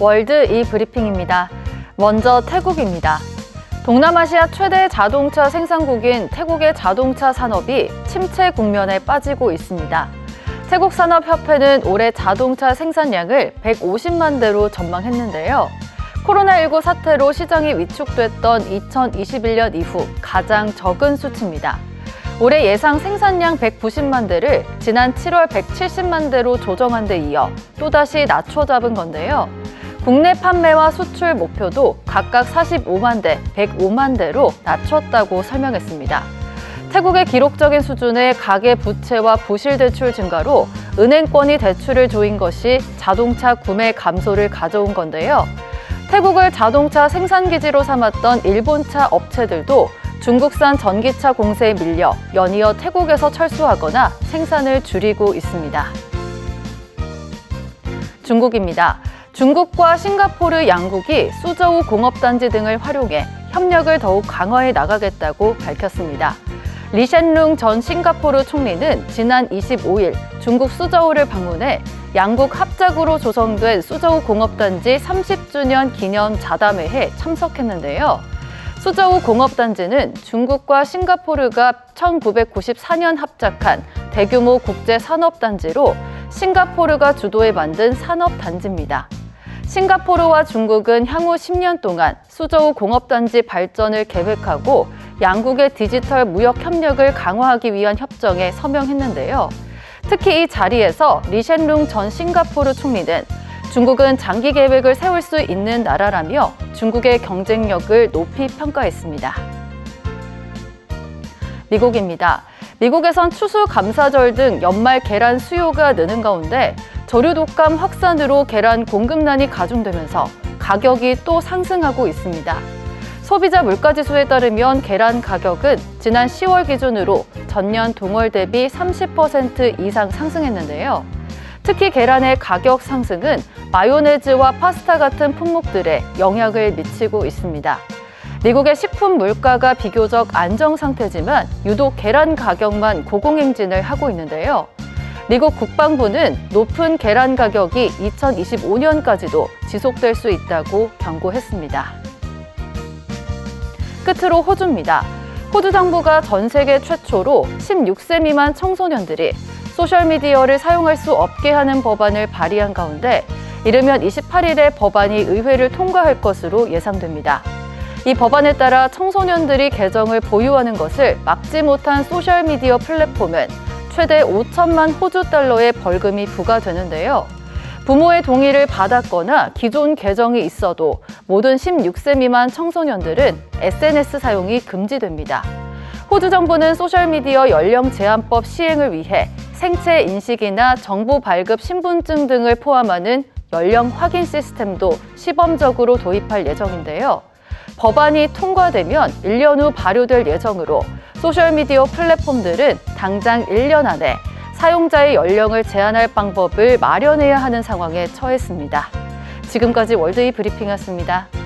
월드 이 브리핑입니다. 먼저 태국입니다. 동남아시아 최대 자동차 생산국인 태국의 자동차 산업이 침체 국면에 빠지고 있습니다. 태국 산업협회는 올해 자동차 생산량을 150만 대로 전망했는데요. 코로나19 사태로 시장이 위축됐던 2021년 이후 가장 적은 수치입니다. 올해 예상 생산량 190만 대를 지난 7월 170만 대로 조정한 데 이어 또다시 낮춰 잡은 건데요. 국내 판매와 수출 목표도 각각 45만 대, 105만 대로 낮췄다고 설명했습니다. 태국의 기록적인 수준의 가계 부채와 부실 대출 증가로 은행권이 대출을 조인 것이 자동차 구매 감소를 가져온 건데요. 태국을 자동차 생산기지로 삼았던 일본차 업체들도 중국산 전기차 공세에 밀려 연이어 태국에서 철수하거나 생산을 줄이고 있습니다. 중국입니다. 중국과 싱가포르 양국이 수저우 공업단지 등을 활용해 협력을 더욱 강화해 나가겠다고 밝혔습니다. 리셴룽 전 싱가포르 총리는 지난 25일 중국 수저우를 방문해 양국 합작으로 조성된 수저우 공업단지 30주년 기념 자담회에 참석했는데요. 수저우 공업단지는 중국과 싱가포르가 1994년 합작한 대규모 국제 산업단지로 싱가포르가 주도해 만든 산업단지입니다. 싱가포르와 중국은 향후 10년 동안 수저우 공업단지 발전을 계획하고 양국의 디지털 무역 협력을 강화하기 위한 협정에 서명했는데요. 특히 이 자리에서 리셴룽 전 싱가포르 총리는 중국은 장기 계획을 세울 수 있는 나라라며 중국의 경쟁력을 높이 평가했습니다. 미국입니다. 미국에선 추수 감사절 등 연말 계란 수요가 느는 가운데 저류 독감 확산으로 계란 공급난이 가중되면서 가격이 또 상승하고 있습니다. 소비자 물가지수에 따르면 계란 가격은 지난 10월 기준으로 전년 동월 대비 30% 이상 상승했는데요. 특히 계란의 가격 상승은 마요네즈와 파스타 같은 품목들에 영향을 미치고 있습니다. 미국의 식품 물가가 비교적 안정 상태지만 유독 계란 가격만 고공행진을 하고 있는데요. 미국 국방부는 높은 계란 가격이 2025년까지도 지속될 수 있다고 경고했습니다. 끝으로 호주입니다. 호주 정부가 전 세계 최초로 16세 미만 청소년들이 소셜미디어를 사용할 수 없게 하는 법안을 발의한 가운데 이르면 28일에 법안이 의회를 통과할 것으로 예상됩니다. 이 법안에 따라 청소년들이 계정을 보유하는 것을 막지 못한 소셜미디어 플랫폼은 최대 5천만 호주 달러의 벌금이 부과되는데요. 부모의 동의를 받았거나 기존 계정이 있어도 모든 16세 미만 청소년들은 SNS 사용이 금지됩니다. 호주 정부는 소셜미디어 연령 제한법 시행을 위해 생체 인식이나 정보 발급 신분증 등을 포함하는 연령 확인 시스템도 시범적으로 도입할 예정인데요. 법안이 통과되면 1년 후 발효될 예정으로 소셜미디어 플랫폼들은 당장 1년 안에 사용자의 연령을 제한할 방법을 마련해야 하는 상황에 처했습니다. 지금까지 월드이 브리핑이었습니다.